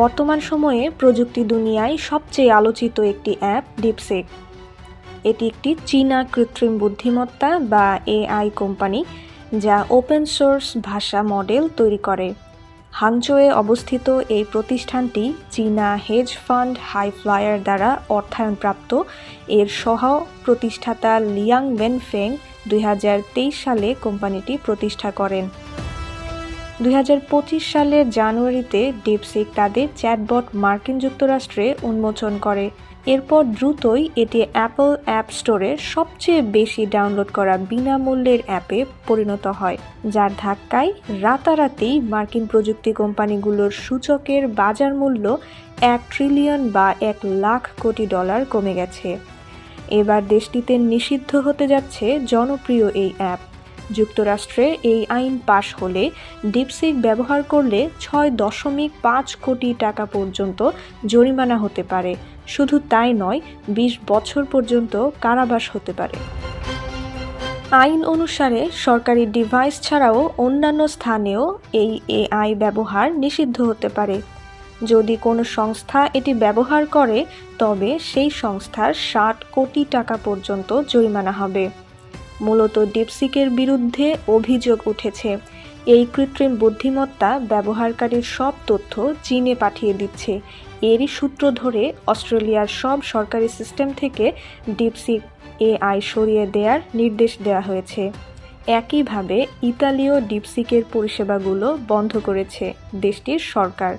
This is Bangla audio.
বর্তমান সময়ে প্রযুক্তি দুনিয়ায় সবচেয়ে আলোচিত একটি অ্যাপ ডিপসেক এটি একটি চীনা কৃত্রিম বুদ্ধিমত্তা বা এআই কোম্পানি যা ওপেন সোর্স ভাষা মডেল তৈরি করে। হাংচোয়ে অবস্থিত এই প্রতিষ্ঠানটি চীনা হেজ ফান্ড হাই ফ্লায়ার দ্বারা অর্থায়নপ্রাপ্ত। এর সহ প্রতিষ্ঠাতা লিয়াং ওয়েনফেং দুই সালে কোম্পানিটি প্রতিষ্ঠা করেন। দুই হাজার পঁচিশ সালের জানুয়ারিতে ডিপসিক তাদের চ্যাটবট মার্কিন যুক্তরাষ্ট্রে উন্মোচন করে। এরপর দ্রুতই এটি অ্যাপল অ্যাপ স্টোরে সবচেয়ে বেশি ডাউনলোড করা বিনামূল্যের অ্যাপে পরিণত হয়, যার ধাক্কায় রাতারাতি মার্কিন প্রযুক্তি কোম্পানিগুলোর সূচকের বাজার মূল্য এক ট্রিলিয়ন বা এক লাখ কোটি ডলার কমে গেছে। এবার দেশটিতে নিষিদ্ধ হতে যাচ্ছে জনপ্রিয় এই অ্যাপ। যুক্তরাষ্ট্রে এই আইন পাশ হলে ডিপসিক ব্যবহার করলে ছয় দশমিক পাঁচ কোটি টাকা পর্যন্ত জরিমানা হতে পারে। শুধু তাই নয়, বিশ বছর পর্যন্ত কারাবাস হতে পারে। আইন অনুসারে সরকারি ডিভাইস ছাড়াও অন্যান্য স্থানেও এই এআই ব্যবহার নিষিদ্ধ হতে পারে। যদি কোনো সংস্থা এটি ব্যবহার করে, তবে সেই সংস্থার ষাট কোটি টাকা পর্যন্ত জরিমানা হবে। মূলত ডিপসিকের বিরুদ্ধে অভিযোগ উঠেছে। এই কৃত্রিম বুদ্ধিমত্তা ব্যবহারকারীর সব তথ্য চীনে পাঠিয়ে দিচ্ছে। এরই সূত্র ধরে অস্ট্রেলিয়ার সব সরকারি সিস্টেম থেকে ডিপসিক এআই সরিয়ে দেওয়ার নির্দেশ দেওয়া হয়েছে। একইভাবে ইতালীয় ডিপসিকের পরিষেবাগুলো বন্ধ করেছে দেশটির সরকার।